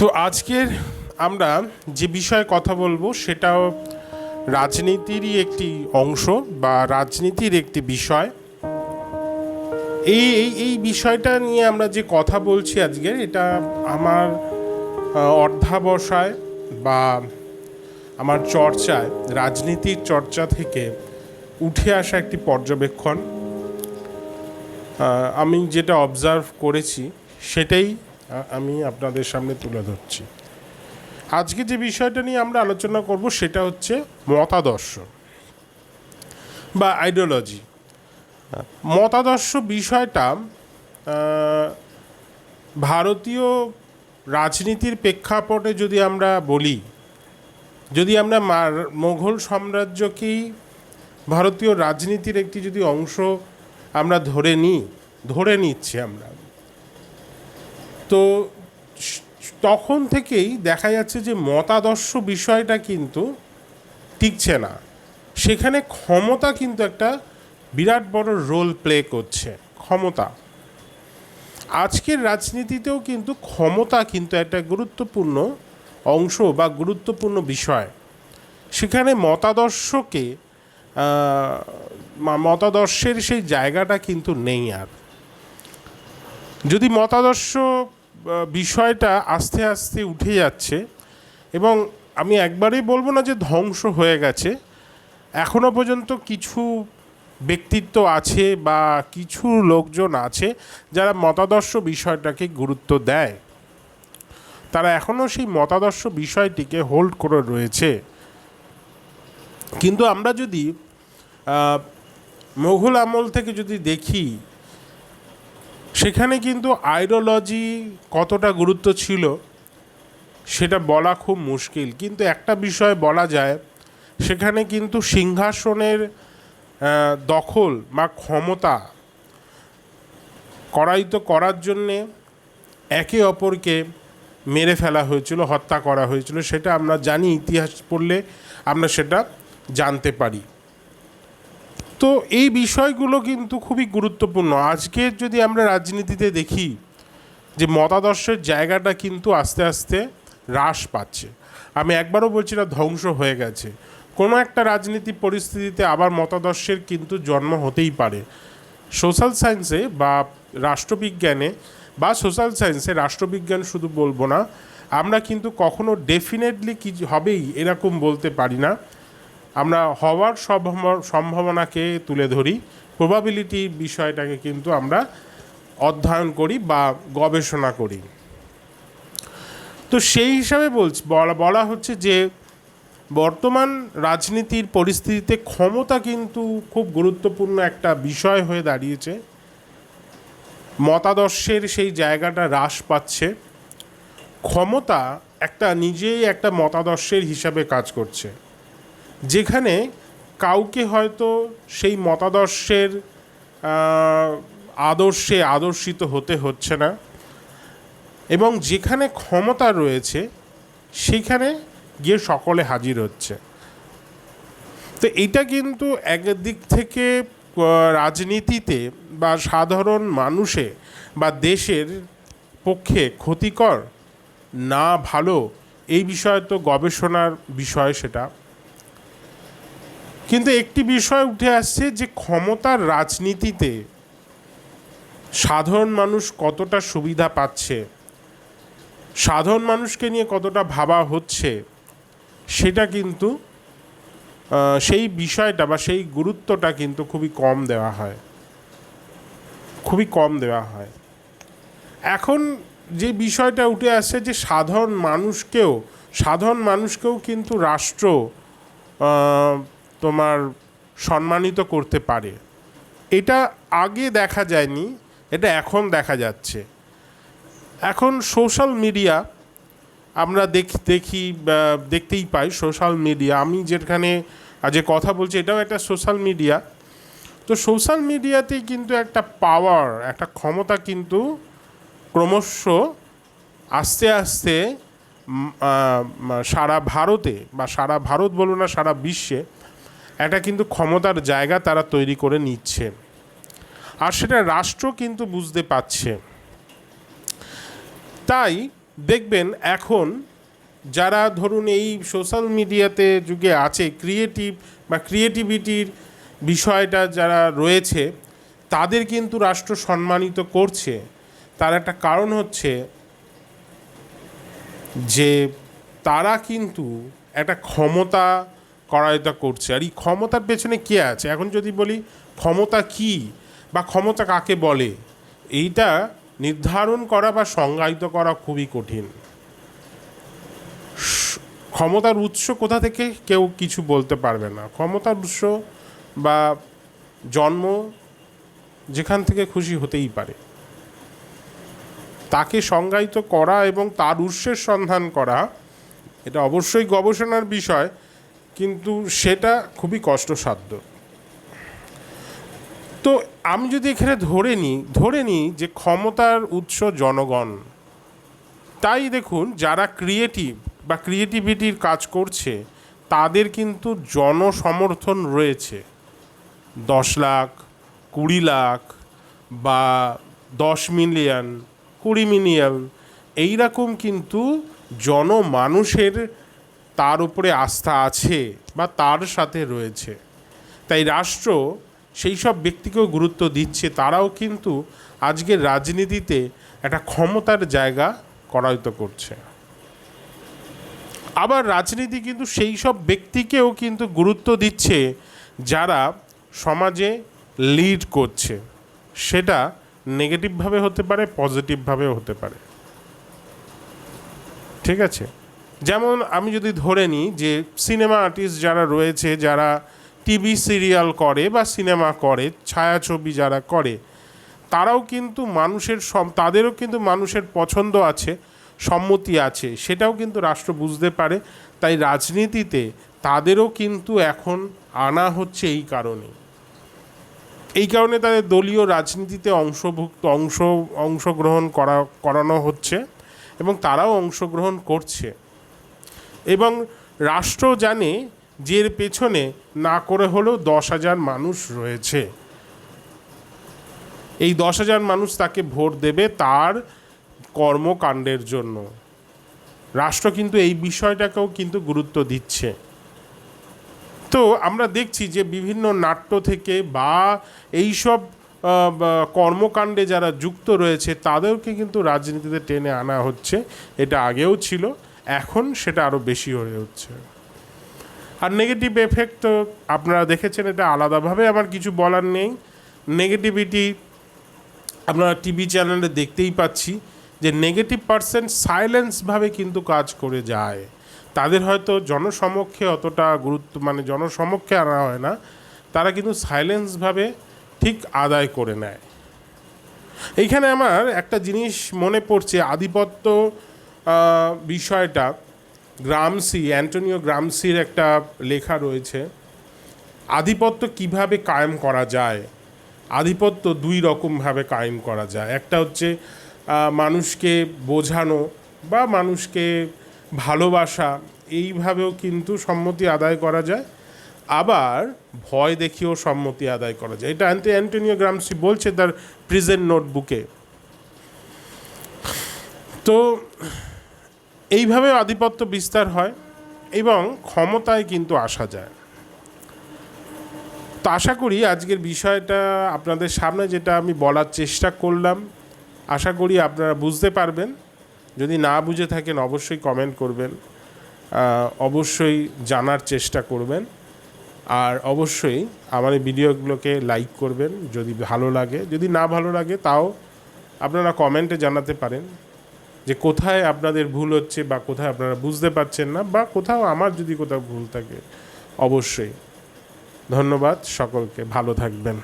তো আজকের আমরা যে বিষয়ে কথা বলব সেটাও রাজনীতিরই একটি অংশ বা রাজনীতির একটি বিষয়। এই এই এই বিষয়টা নিয়ে আমরা যে কথা বলছি আজকের, এটা আমার অর্ধাবসায় বা আমার চর্চায়, রাজনীতির চর্চা থেকে উঠে আসা একটি পর্যবেক্ষণ। আমি যেটা অবজার্ভ করেছি সেটাই আমি আপনাদের সামনে তুলে ধরছি। আজকে যে বিষয়টা নিয়ে আমরা আলোচনা করব সেটা হচ্ছে মতাদর্শ বা আইডিওলজি মতাদর্শ বিষয়টা ভারতীয় রাজনীতির প্রেক্ষাপটে যদি আমরা বলি, যদি আমরা মোঘল সাম্রাজ্যকেই ভারতীয় রাজনীতির একটি যদি অংশ আমরা ধরে নিই, ধরে নিচ্ছি আমরা তো তখন থেকেই দেখা যাচ্ছে যে মতাদর্শ বিষয়টা কিন্তু টিকছে না। সেখানে ক্ষমতা কিন্তু একটা বিরাট বড় রোল প্লে করছে, ক্ষমতা। আজকের রাজনীতিতেও কিন্তু ক্ষমতা কিন্তু একটা গুরুত্বপূর্ণ অংশ বা গুরুত্বপূর্ণ বিষয়। সেখানে মতাদর্শকে মতাদর্শের সেই জায়গাটা কিন্তু নেই আর। যদি মতাদর্শ বিষয়টা আস্তে আস্তে উঠে যাচ্ছে এবং আমি একবারেই বলব না যে ধ্বংস হয়ে গেছে। এখনও পর্যন্ত কিছু ব্যক্তিত্ব আছে বা কিছু লোকজন আছে যারা মতাদর্শ বিষয়টাকে গুরুত্ব দেয়। তারা এখনও সেই মতাদর্শ বিষয়টিকে হোল্ড করে রয়েছে। কিন্তু আমরা যদি মোঘল আমল থেকে যদি দেখি সেখানে কিন্তু আইডিওলজি কতটা গুরুত্ব ছিল সেটা বলা খুব মুশকিল। কিন্তু একটা বিষয় বলা যায়, সেখানে কিন্তু সিংহাসনের দখল বা ক্ষমতা করায়িত করার জন্যে একে অপরকে মেরে ফেলা হয়েছিল, হত্যা করা হয়েছিল, সেটা আমরা জানি, ইতিহাস পড়লে আমরা সেটা জানতে পারি। তো এই বিষয়গুলো কিন্তু খুবই গুরুত্বপূর্ণ। আজকে যদি আমরা রাজনীতিতে দেখি যে মতাদর্শের জায়গাটা কিন্তু আস্তে আস্তে হ্রাস পাচ্ছে। আমি একবারও বলছি না ধ্বংস হয়ে গেছে। কোনো একটা রাজনীতি পরিস্থিতিতে আবার মতাদর্শের কিন্তু জন্ম হতেই পারে। সোশ্যাল সায়েন্সে বা রাষ্ট্রবিজ্ঞানে বা সোশ্যাল সায়েন্সে রাষ্ট্রবিজ্ঞান শুধু বলব না, আমরা কিন্তু কখনো ডেফিনেটলি কি হবেই এরকম বলতে পারি না। আমরা হওয়ার সম্ভাবনাকে তুলে ধরি। প্রবাবিলিটি বিষয়টাকে কিন্তু আমরা অধ্যয়ন করি বা গবেষণা করি। তো সেই হিসাবে বলছি, বলা বলা হচ্ছে যে বর্তমান রাজনীতির পরিস্থিতিতে ক্ষমতা কিন্তু খুব গুরুত্বপূর্ণ একটা বিষয় হয়ে দাঁড়িয়েছে। মতাদর্শের সেই জায়গাটা হ্রাস পাচ্ছে। ক্ষমতা একটা নিজেই একটা মতাদর্শের হিসাবে কাজ করছে। যেখানে কাউকে হয়তো সেই মতাদর্শের আদর্শে আদর্শিত হতে হচ্ছে না এবং যেখানে ক্ষমতা রয়েছে সেখানে গিয়ে সকলে হাজির হচ্ছে। তো এটা কিন্তু একদিক থেকে রাজনীতিতে বা সাধারণ মানুষে বা দেশের পক্ষে ক্ষতিকর না ভালো, এই বিষয়ে তো গবেষণার বিষয় সেটা। কিন্তু একটি বিষয় উঠে আসছে যে ক্ষমতার রাজনীতিতে সাধারণ মানুষ কতটা সুবিধা পাচ্ছে, সাধারণ মানুষকে নিয়ে কতটা ভাবা হচ্ছে, সেটা কিন্তু সেই বিষয়টা বা সেই গুরুত্বটা কিন্তু খুবই কম দেওয়া হয়। খুবই কম দেওয়া হয়। এখন যে বিষয়টা উঠে আসছে যে সাধারণ মানুষকেও সাধারণ মানুষকেও কিন্তু রাষ্ট্র তোমার সম্মানিত করতে পারে। এটা আগে দেখা যায়নি, এটা এখন দেখা যাচ্ছে। এখন সোশ্যাল মিডিয়া, আমরা দেখি দেখি দেখতেই পাই সোশ্যাল মিডিয়া। আমি যেখানে যে কথা বলছি, এটাও একটা সোশ্যাল মিডিয়া। তো সোশ্যাল মিডিয়াতে কিন্তু একটা পাওয়ার একটা ক্ষমতা কিন্তু ক্রমশ আস্তে আস্তে সারা ভারতে, বা সারা ভারত বলো না, সারা বিশ্বে একটা কিন্তু ক্ষমতার জায়গা তারা তৈরি করে নিচ্ছে। আর সেটা রাষ্ট্র কিন্তু বুঝতে পারছে। তাই দেখবেন এখন যারা ধরুন এই সোশ্যাল মিডিয়াতে যুগে আছে, ক্রিয়েটিভ বা ক্রিয়েটিভিটির বিষয়টা যারা রয়েছে, তাদের কিন্তু রাষ্ট্র সম্মানিত করছে। তার একটা কারণ হচ্ছে যে তারা কিন্তু একটা ক্ষমতা করায়তা করছে। আর এই ক্ষমতার পেছনে কে আছে? এখন যদি বলি, ক্ষমতা কি বা ক্ষমতা কাকে বলে? এইটা নির্ধারণ করা বা সংজ্ঞায়িত করা খুবই কঠিন। ক্ষমতার উৎস কোথা থেকে কেউ কিছু বলতে পারবে না। ক্ষমতার উৎস বা জন্ম যেখান থেকে খুশি হতেই পারে। তাকে সংজ্ঞায়িত করা এবং তার উৎসের সন্ধান করা, এটা অবশ্যই গবেষণার বিষয়। কিন্তু সেটা খুবই কষ্টসাধ্য। তো আমি যদি এখানে ধরে নিই ধরে নিই যে ক্ষমতার উৎস জনগণ। তাই দেখুন, যারা ক্রিয়েটিভ বা ক্রিয়েটিভিটির কাজ করছে, তাদের কিন্তু জনসমর্থন রয়েছে। দশ লাখ, কুড়ি লাখ বা দশ মিলিয়ন, কুড়ি মিলিয়ন, এইরকম কিন্তু জনমানুষের তার উপরে আস্থা আছে বা তার সাথে রয়েছে। তাই রাষ্ট্র সেই সব ব্যক্তিকেও গুরুত্ব দিচ্ছে, তারাও কিন্তু আজকের রাজনীতিতে একটা ক্ষমতার জায়গা করায়িত করছে। আবার রাজনীতি কিন্তু সেই সব ব্যক্তিকেও কিন্তু গুরুত্ব দিচ্ছে যারা সমাজে লিড করছে। সেটা নেগেটিভভাবে হতে পারে পজিটিভভাবেও হতে পারে। ঠিক আছে? যেমন আমি যদি ধরে নিই যে সিনেমা আর্টিস্ট যারা রয়েছে, যারা টিভি সিরিয়াল করে বা সিনেমা করে, ছায়াছবি যারা করে, তারাও কিন্তু মানুষের সম, তাদেরও কিন্তু মানুষের পছন্দ আছে, সম্মতি আছে, সেটাও কিন্তু রাষ্ট্র বুঝতে পারে। তাই রাজনীতিতে তাদেরও কিন্তু এখন আনা হচ্ছে এই কারণে। এই কারণে তাদের দলীয় রাজনীতিতে অংশভুক্ত, অংশ, অংশগ্রহণ করা, করানো হচ্ছে এবং তারাও অংশগ্রহণ করছে। এবং রাষ্ট্র জানে যে এর পেছনে না করে হলেও দশ হাজার মানুষ রয়েছে। এই দশ হাজার মানুষ তাকে ভোট দেবে তার কর্মকাণ্ডের জন্য। রাষ্ট্র কিন্তু এই বিষয়টাকেও কিন্তু গুরুত্ব দিচ্ছে। তো আমরা দেখছি যে বিভিন্ন নাট্য থেকে বা এইসব কর্মকাণ্ডে যারা যুক্ত রয়েছে তাদেরকে কিন্তু রাজনীতিতে টেনে আনা হচ্ছে। এটা আগেও ছিল। এখন সেটা আরও বেশি হয়ে হচ্ছে আর নেগেটিভ এফেক্ট তো আপনারা দেখেছেন, এটা আলাদাভাবে আমার কিছু বলার নেই। নেগেটিভিটি আমরা টিভি চ্যানেলে দেখতেই পাচ্ছি যে নেগেটিভ পার্সেন্ট সাইলেন্সভাবে কিন্তু কাজ করে যায়। তাদের হয়তো জনসমক্ষে অতটা গুরুত্ব মানে জনসমক্ষে আনা হয় না, তারা কিন্তু সাইলেন্সভাবে ঠিক আদায় করে নেয়। এইখানে আমার একটা জিনিস মনে পড়ছে, আধিপত্য বিষয়টা গ্রামসি, অ্যান্টোনিও গ্রামসির একটা লেখা রয়েছে। আধিপত্য কীভাবে কায়েম করা যায়? আধিপত্য দুই রকমভাবে কায়েম করা যায়। একটা হচ্ছে মানুষকে বোঝানো বা মানুষকে ভালোবাসা, এইভাবেও কিন্তু সম্মতি আদায় করা যায়। আবার ভয় দেখিয়েও সম্মতি আদায় করা যায়। এটা অ্যান্টি, অ্যান্টোনিও গ্রামসি বলছে তার প্রিজেন্ট নোটবুকে তো এইভাবে আধিপত্য বিস্তার হয় এবং ক্ষমতায় কিন্তু আসা যায়। তো আশা করি আজকের বিষয়টা আপনাদের সামনে যেটা আমি বলার চেষ্টা করলাম, আশা করি আপনারা বুঝতে পারবেন। যদি না বুঝে থাকেন অবশ্যই কমেন্ট করবেন অবশ্যই জানার চেষ্টা করবেন। আর অবশ্যই আমার এই ভিডিওগুলোকে লাইক করবেন যদি ভালো লাগে। যদি না ভালো লাগে তাও আপনারা কমেন্টে জানাতে পারেন। যে কোথায় আপনাদের ভুল হচ্ছে বা কোথায় আপনারা বুঝতে পারছেন না বা কোথাও আমার যদি কোথাও ভুল থাকে, অবশ্যই। ধন্যবাদ সকলকে, ভালো থাকবেন।